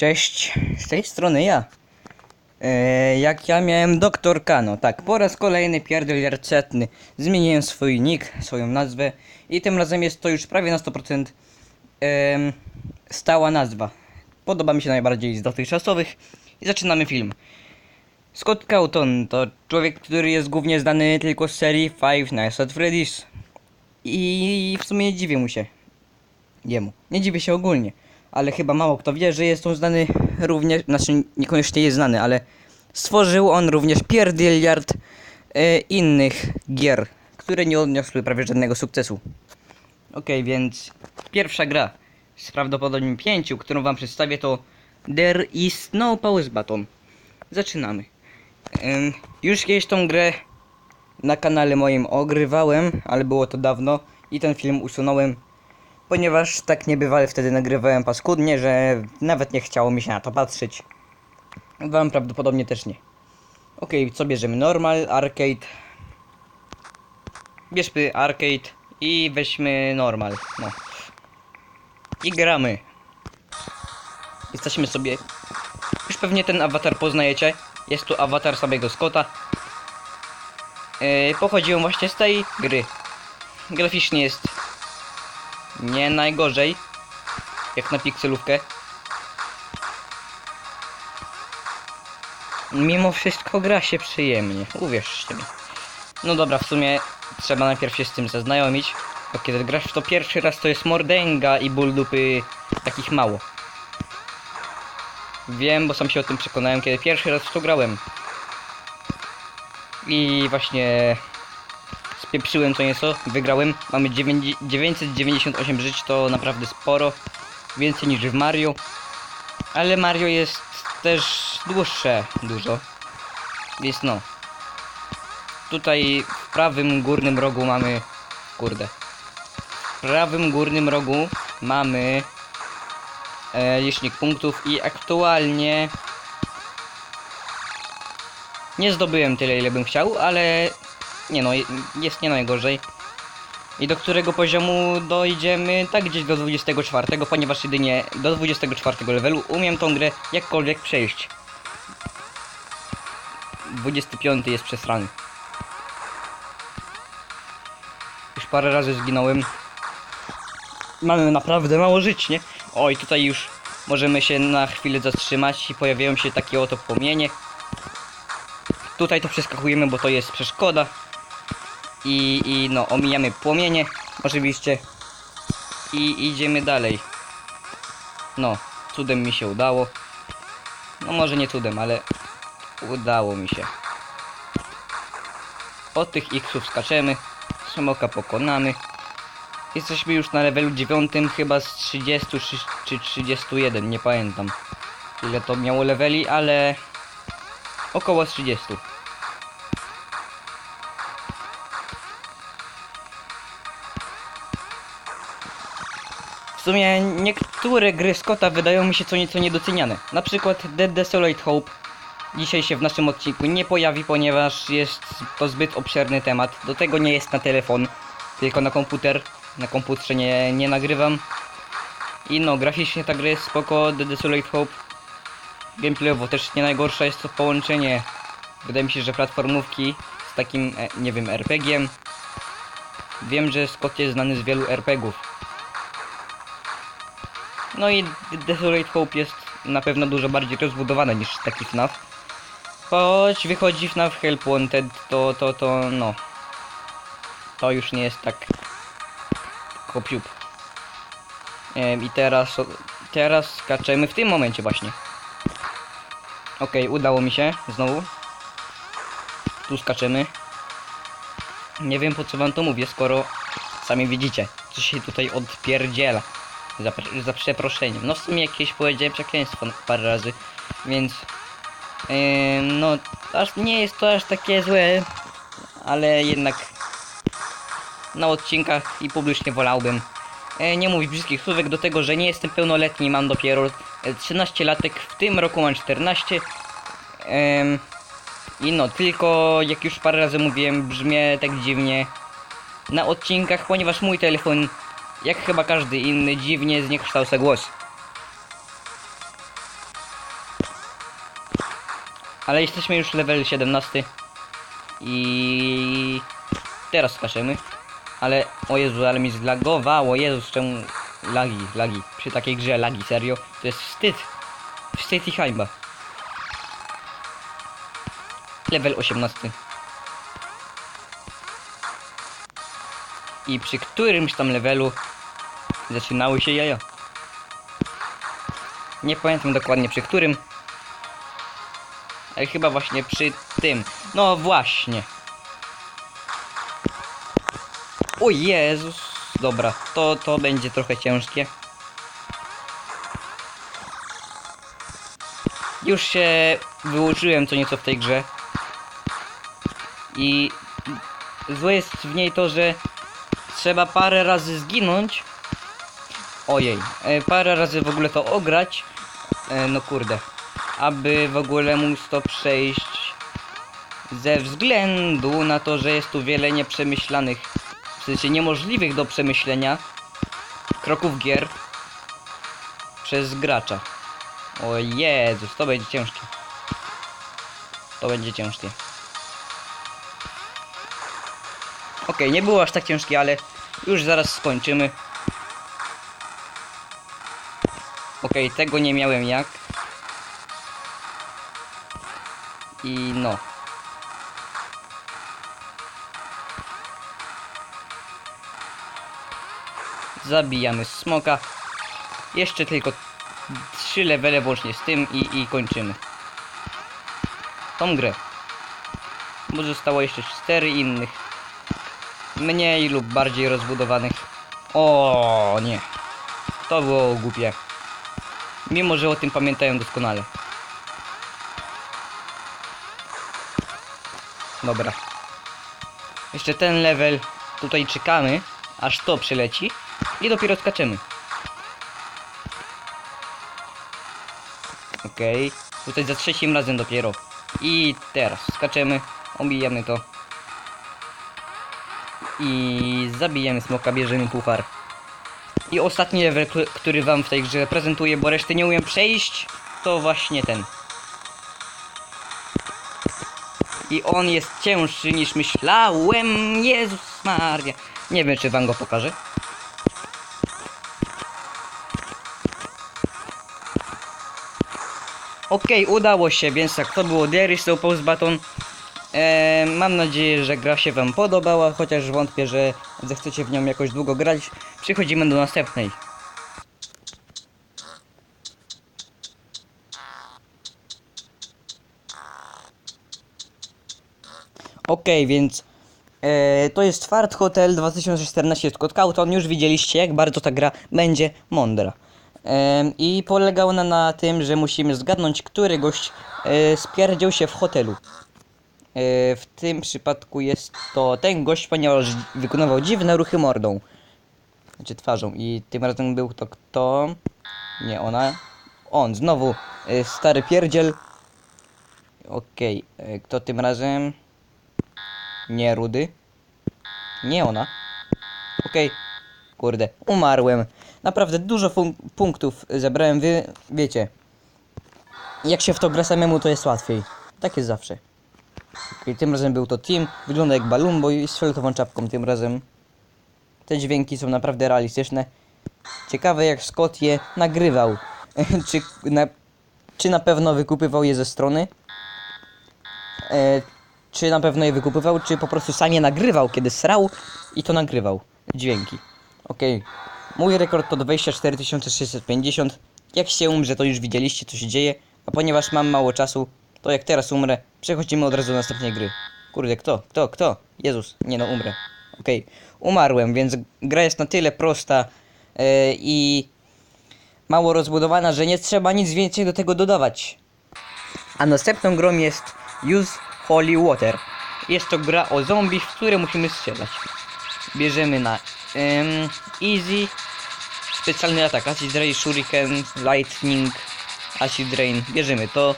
Cześć, z tej strony ja. E, jak ja miałem doktor Kano, tak, po raz kolejny pierdolier setny. Zmieniłem swój nick, swoją nazwę i tym razem jest to już prawie na 100% em, stała nazwa. Podoba mi się najbardziej z dotychczasowych i zaczynamy film. Scott Cawthon to człowiek, który jest głównie znany tylko z serii Five Nights at Freddy's. I w sumie nie dziwię mu się. Jemu. Nie dziwię się ogólnie. Ale chyba mało kto wie, że jest on znany również, znaczy niekoniecznie jest znany, ale stworzył on również pierdyliard e, innych gier, które nie odniosły prawie żadnego sukcesu. Okej, więc pierwsza gra z prawdopodobnie pięciu, którą wam przedstawię to There is no pause button. Zaczynamy. Już kiedyś tą grę na kanale moim ogrywałem, ale było to dawno i ten film usunąłem, ponieważ tak niebywale wtedy nagrywałem paskudnie, że nawet nie chciało mi się na to patrzeć. Wam prawdopodobnie też nie. Okej, co bierzemy? Normal, arcade. Bierzmy arcade i weźmy normal. No. I gramy. Jesteśmy sobie. Już pewnie ten awatar poznajecie. Jest tu awatar samego Scotta. Yy, pochodziłem właśnie z tej gry. Graficznie jest nie najgorzej. Jak na pikselówkę. Mimo wszystko gra się przyjemnie, uwierzcie mi. No dobra, w sumie trzeba najpierw się z tym zaznajomić. Bo kiedy grasz w to pierwszy raz, to jest mordęga i ból dupy takich mało. Wiem, bo sam się o tym przekonałem, kiedy pierwszy raz w to grałem. I właśnie spieprzyłem co nieco, wygrałem. Mamy 9, 998 żyć, to naprawdę sporo. Więcej niż w Mario. Ale Mario jest też dłuższe dużo. Więc no. Tutaj w prawym górnym rogu mamy... Kurde. W prawym górnym rogu mamy e, licznik punktów i aktualnie nie zdobyłem tyle ile bym chciał, ale nie no, je- jest nie najgorzej. I do którego poziomu dojdziemy? Tak gdzieś do 24, ponieważ jedynie do 24 levelu umiem tą grę jakkolwiek przejść. 25 jest przesrany. Już parę razy zginąłem. Mamy naprawdę mało żyć, nie? Oj, tutaj już możemy się na chwilę zatrzymać i pojawiają się takie oto płomienie. Tutaj to przeskakujemy, bo to jest przeszkoda. I, i no, omijamy płomienie, oczywiście. I idziemy dalej. No, cudem mi się udało. No może nie cudem, ale udało mi się. Od tych X-ów skaczemy. Smoka pokonamy. Jesteśmy już na levelu 9 chyba z 30 czy- czy 31, nie pamiętam. Ile to miało leveli, ale około 30. sumie niektóre gry Scotta wydają mi się co nieco niedoceniane. Na przykład Dead Desolate Hope dzisiaj się w naszym odcinku nie pojawi, ponieważ jest to zbyt obszerny temat. Do tego nie jest na telefon, tylko na komputer. Na komputerze nie, nie nagrywam. I no, graficznie ta gra jest spoko, The Desolate Hope. Gameplayowo też nie najgorsza jest to połączenie. Wydaje mi się, że platformówki z takim, e, nie wiem, RPG-iem. Wiem, że Scott jest znany z wielu RPGów. No i Desolate Hope jest na pewno dużo bardziej rozbudowane niż taki FNAF. Choć wychodzi FNAF Help Wanted, to, to, to, no. To już nie jest tak kopiup. Em, I teraz, teraz skaczemy w tym momencie właśnie. Okej, udało mi się, znowu. Tu skaczemy. Nie wiem po co wam to mówię, skoro sami widzicie, co się tutaj odpierdziela. Za, za przeproszeniem. No w sumie jakieś powiedziałem przekleństwo parę razy, więc em, no aż nie jest to aż takie złe, ale jednak na odcinkach i publicznie wolałbym e, nie mówić brzydkich słówek do tego, że nie jestem pełnoletni, mam dopiero e, 13 latek, w tym roku mam 14. Em, I no, tylko jak już parę razy mówiłem, brzmię tak dziwnie na odcinkach, ponieważ mój telefon, jak chyba każdy inny dziwnie zniekształca głos. Ale jesteśmy już level 17 i teraz skaczemy. Ale o Jezu, ale mi zlagowało, Jezus, czemu lagi, lagi. Przy takiej grze lagi, serio. To jest wstyd. Wstyd i hańba. Level 18. I przy którymś tam levelu zaczynały się jaja. Nie pamiętam dokładnie przy którym. Ale chyba właśnie przy tym. No właśnie. O Jezus. Dobra, to, to będzie trochę ciężkie. Już się wyuczyłem co nieco w tej grze. I złe jest w niej to, że trzeba parę razy zginąć. Ojej, e, parę razy w ogóle to ograć. E, no kurde. Aby w ogóle móc to przejść ze względu na to, że jest tu wiele nieprzemyślanych, w sensie niemożliwych do przemyślenia kroków gier przez gracza. O Jezus, to będzie ciężkie. To będzie ciężkie. Okej, nie było aż tak ciężkie, ale już zaraz skończymy. Okej, tego nie miałem jak. I no. Zabijamy smoka. Jeszcze tylko trzy levele włącznie z tym i, i kończymy. Tą grę. Bo zostało jeszcze cztery innych. Mniej lub bardziej rozbudowanych. O nie. To było głupie. Mimo, że o tym pamiętają doskonale. Dobra. Jeszcze ten level. Tutaj czekamy, aż to przyleci. I dopiero skaczemy. Okej. Tutaj za trzecim razem dopiero. I teraz skaczemy. Omijamy to. I zabijamy smoka, bierzemy puchar. I ostatni level, który wam w tej grze prezentuję, bo reszty nie umiem przejść, to właśnie ten. I on jest cięższy niż myślałem. Jezus Maria. Nie wiem, czy wam go pokażę. Okej, udało się, więc tak, to było no Pause Button. E, mam nadzieję, że gra się wam podobała, chociaż wątpię, że zechcecie w nią jakoś długo grać. Przechodzimy do następnej. Okej, więc e, to jest Fart Hotel 2014 Scott Cawthon. Już widzieliście, jak bardzo ta gra będzie mądra. Em, I polega ona na tym, że musimy zgadnąć, który gość e, spierdział się w hotelu. E, w tym przypadku jest to ten gość, ponieważ wykonywał dziwne ruchy mordą. Znaczy twarzą. I tym razem był to kto? Nie ona. On, znowu e, stary pierdziel. Okej, e, kto tym razem? Nie Rudy. Nie ona. Okej. Kurde, umarłem. Naprawdę dużo punktów zebrałem, wy wiecie. Jak się w to gra samemu, to jest łatwiej. Tak jest zawsze. Okej, tym razem był to Team. Wygląda jak Balumbo i z fioletową czapką tym razem. Te dźwięki są naprawdę realistyczne. Ciekawe jak Scott je nagrywał. czy, na, czy na pewno wykupywał je ze strony? E, czy na pewno je wykupywał, czy po prostu sam je nagrywał, kiedy srał i to nagrywał. Dźwięki. Okej. Mój rekord to 24 650. Jak się umrze, to już widzieliście, co się dzieje. A ponieważ mam mało czasu, to jak teraz umrę, przechodzimy od razu do następnej gry. Kurde, kto? Kto? Kto? Jezus, nie no, umrę. Okej, umarłem, więc gra jest na tyle prosta yy, i mało rozbudowana, że nie trzeba nic więcej do tego dodawać. A następną grą jest Use Holy Water. Jest to gra o zombie, w które musimy strzelać. Bierzemy na Easy, specjalny atak, Acid Rain, Shuriken, Lightning, Acid Rain. Bierzemy to.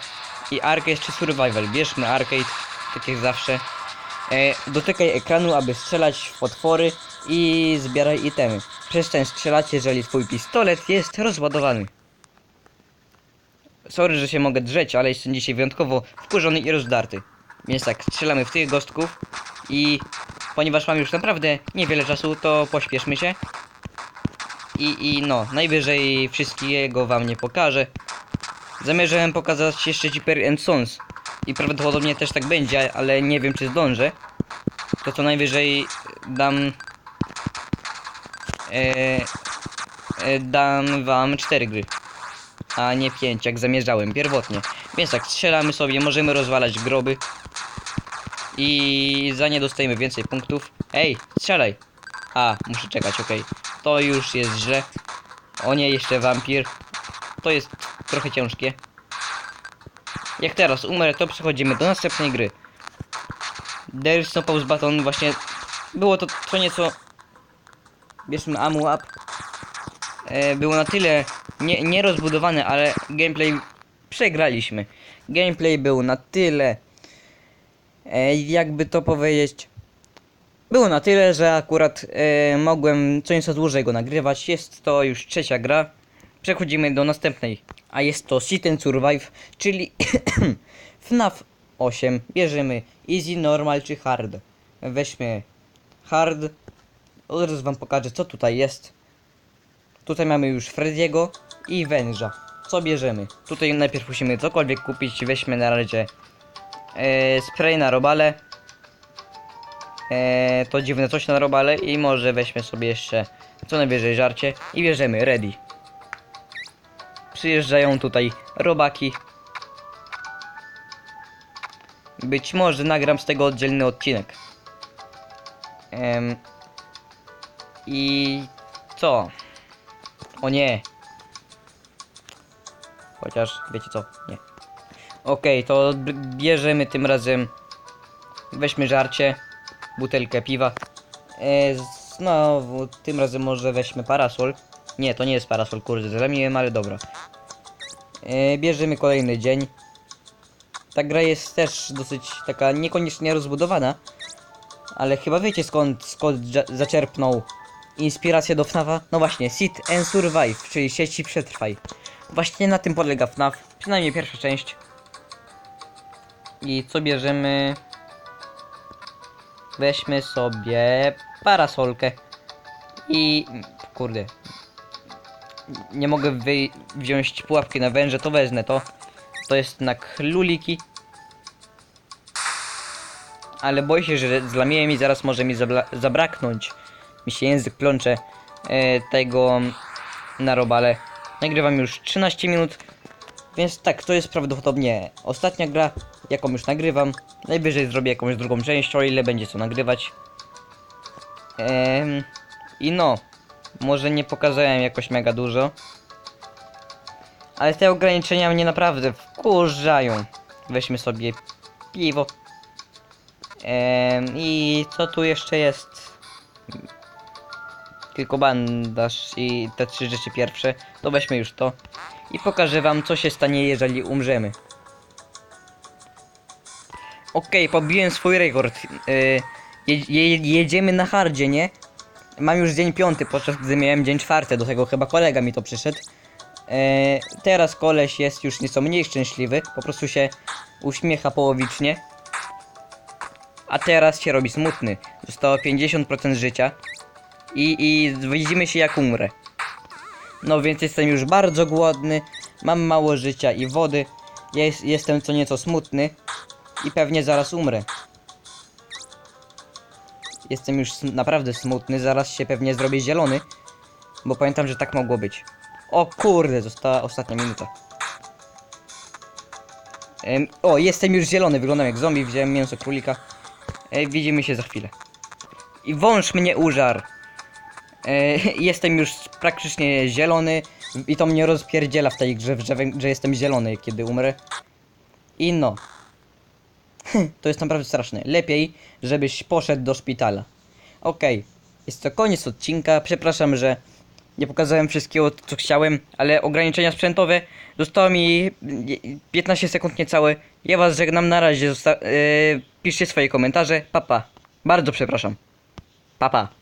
I Arcade czy Survival. Bierzmy Arcade, tak jak zawsze. E, dotykaj ekranu, aby strzelać w potwory i zbieraj itemy. Przestań strzelać, jeżeli twój pistolet jest rozładowany. sorry, że się mogę drzeć, ale jestem dzisiaj wyjątkowo wkurzony i rozdarty. Więc tak, strzelamy w tych gostków i ponieważ mam już naprawdę niewiele czasu, to pośpieszmy się. I, i no, najwyżej wszystkiego wam nie pokażę. Zamierzałem pokazać jeszcze Jipper and Sons i prawdopodobnie też tak będzie, ale nie wiem czy zdążę. To co najwyżej dam... E, e, dam wam cztery gry a nie 5, jak zamierzałem pierwotnie. Więc tak, strzelamy sobie, możemy rozwalać groby. I za nie dostajemy więcej punktów. Ej, strzelaj! A, muszę czekać, okej. To już jest źle. O nie, jeszcze wampir. To jest trochę ciężkie. Jak teraz umrę, to przechodzimy do następnej gry. There's no pause button, właśnie było to co nieco... Bierzmy ammo up e, było na tyle nie, nierozbudowane, ale gameplay przegraliśmy. Gameplay był na tyle, e, jakby to powiedzieć, było na tyle, że akurat e, mogłem co nieco dłużej go nagrywać. Jest to już trzecia gra. Przechodzimy do następnej, a jest to Sit and Survive, czyli FNAF 8. Bierzemy Easy, Normal czy Hard. Weźmy Hard. Od razu wam pokażę co tutaj jest. Tutaj mamy już Frediego i węża. Co bierzemy? Tutaj najpierw musimy cokolwiek kupić. Weźmy na razie e, spray na robale. E, to dziwne coś na robale i może weźmy sobie jeszcze co najwyżej żarcie i bierzemy ready. Przyjeżdżają tutaj robaki. Być może nagram z tego oddzielny odcinek. Em, I co? O nie. Chociaż, wiecie co? Nie. Okej, to b- bierzemy tym razem. Weźmy żarcie. Butelkę piwa. E, znowu, tym razem może weźmy parasol. Nie, to nie jest parasol, kurde, zamiłem, ale dobra. E, bierzemy kolejny dzień. Ta gra jest też dosyć taka niekoniecznie rozbudowana. Ale chyba wiecie skąd, dza- zaczerpnął inspirację do FNAFa? No właśnie, Sit and Survive, czyli sieci przetrwaj. Właśnie na tym polega FNAF, przynajmniej pierwsza część. I co bierzemy? Weźmy sobie parasolkę. I... kurde. Nie mogę wziąć pułapki na węże, to wezmę to. To jest jednak luliki. Ale boję się, że zlamiłem i zaraz może mi zabraknąć. Mi się język plącze e, tego na robale. Nagrywam już 13 minut. Więc tak, to jest prawdopodobnie ostatnia gra, jaką już nagrywam. Najwyżej zrobię jakąś drugą część, o ile będzie co nagrywać. Em, I no, może nie pokazałem jakoś mega dużo. Ale te ograniczenia mnie naprawdę wkurzają. Weźmy sobie piwo. Em, I co tu jeszcze jest? Tylko bandaż i te trzy rzeczy pierwsze. To weźmy już to. I pokażę wam co się stanie jeżeli umrzemy. Okej, pobiłem swój rekord. Yy, je, je, jedziemy na hardzie, nie? Mam już dzień piąty, podczas gdy miałem dzień czwarty. Do tego chyba kolega mi to przyszedł. E, teraz koleś jest już nieco mniej szczęśliwy. Po prostu się uśmiecha połowicznie. A teraz się robi smutny. Zostało 50% życia. I, I widzimy się jak umrę. No więc jestem już bardzo głodny. Mam mało życia i wody. Jest, jestem co nieco smutny. I pewnie zaraz umrę. Jestem już naprawdę smutny. Zaraz się pewnie zrobię zielony. Bo pamiętam, że tak mogło być. O kurde, została ostatnia minuta. O, jestem już zielony, wyglądam jak zombie, wziąłem mięso królika. E, widzimy się za chwilę. I wąż mnie użarł. E, jestem już praktycznie zielony i to mnie rozpierdziela w tej grze, że, że jestem zielony, kiedy umrę. I no. To jest naprawdę straszne. Lepiej, żebyś poszedł do szpitala. Okej, jest to koniec odcinka. Przepraszam, że nie pokazałem wszystkiego, co chciałem, ale ograniczenia sprzętowe zostało mi 15 sekund niecałe. Ja was żegnam na razie. Zosta- yy, piszcie swoje komentarze. Papa. Bardzo przepraszam. Papa.